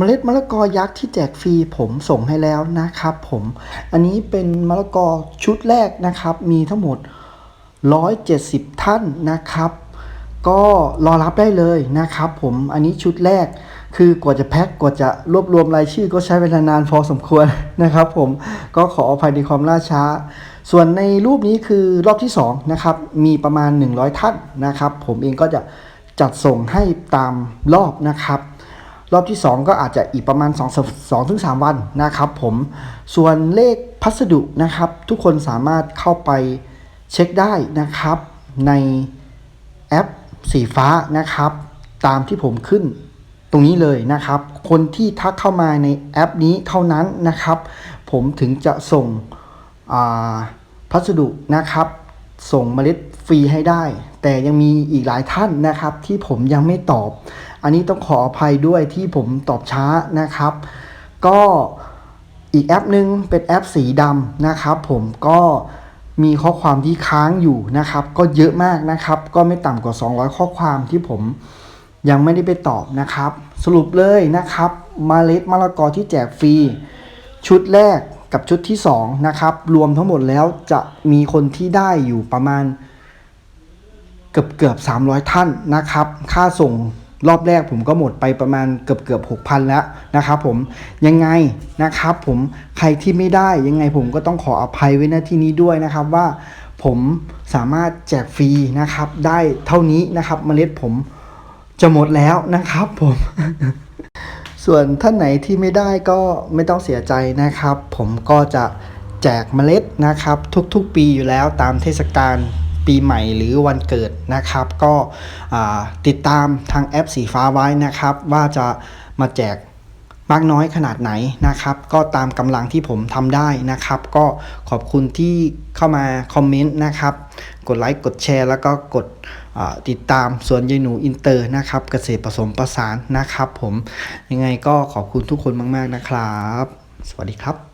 เมล็ดมะละกอยักษ์ที่แจกฟรีผมส่งให้แล้วนะครับผมอันนี้เป็นมะละกอชุดแรกนะครับ มีทั้งหมด 170 ท่านนะครับ ก็รอรับได้เลยนะครับผมอันนี้ชุดแรกคือกว่าจะแพ็คกว่าจะรวบรวมรายชื่อก็ใช้เวลานานพอสมควรนะครับ ผมก็ขออภัยในความล่าช้า ส่วนในรูปนี้คือรอบที่2นะครับมีประมาณ 100 ท่านนะครับ ผมเองก็จะจัดส่งให้ตามรอบนะครับ รอบที่ 2 ก็อาจจะอีกประมาณ 2 2ถึง3วันนะครับผมส่วนเลขพัสดุนะครับ ทุกคนสามารถเข้าไปเช็คได้นะครับ ในแอปสีฟ้านะครับ ตามที่ผมขึ้นตรงนี้เลยนะครับ คนที่ทักเข้ามาในแอปนี้เท่านั้นนะครับ ผมถึงจะส่งพัสดุนะครับ ส่งเมล็ดฟรีให้ได้ แต่ยังมีอีกหลายท่านนะครับ ที่ผมยังไม่ตอบ อันนี้ต้องขออภัยด้วยที่ผมตอบช้านะครับ ก็อีกแอปหนึ่งเป็นแอปสีดำนะครับ ผมก็มีข้อความที่ค้างอยู่นะครับ ก็เยอะมากนะครับ ก็ไม่ต่ำกว่า 200 ข้อความที่ผมยังไม่ได้ไปตอบนะครับ สรุปเลยนะครับมเมล็ดมะละกอที่แจกฟรี ชุดแรก กับชุดที่2นะครับรวมทั้งหมดแล้วจะมีคนที่ได้อยู่ประมาณเกือบเกือบ300 ท่านนะครับ ค่าส่งรอบแรกผมก็หมดไปประมาณเกือบเกือบ6,000 แล้วนะครับผมยังไงนะครับผมใครที่ไม่ได้ยังไงผมก็ต้องขออภัยไว้ณที่นี้ด้วยนะครับว่าผมสามารถแจกฟรีนะครับ ได้เท่านี้นะครับเมล็ดผมจะหมดแล้วนะครับผม ส่วนท่านไหนที่ไม่ได้ก็ไม่ต้องเสียใจนะครับ ผมก็จะแจกเมล็ดนะครับ ทุกๆปีอยู่แล้วตามเทศกาลปีใหม่หรือวันเกิดนะครับ ก็ติดตามทางแอปสีฟ้าไว้นะครับ ว่าจะมาแจก มากน้อยขนาดไหนนะครับ ก็ตามกำลังที่ผมทำได้นะครับ ก็ขอบคุณที่เข้ามาคอมเมนต์นะครับ กดไลค์กดแชร์ แล้วก็กดติดตามสวนยายหนูอินเตอร์นะครับเกษตรผสมประสานนะครับ ผมยังไงก็ขอบคุณทุกคนมาก ๆนะครับ สวัสดีครับ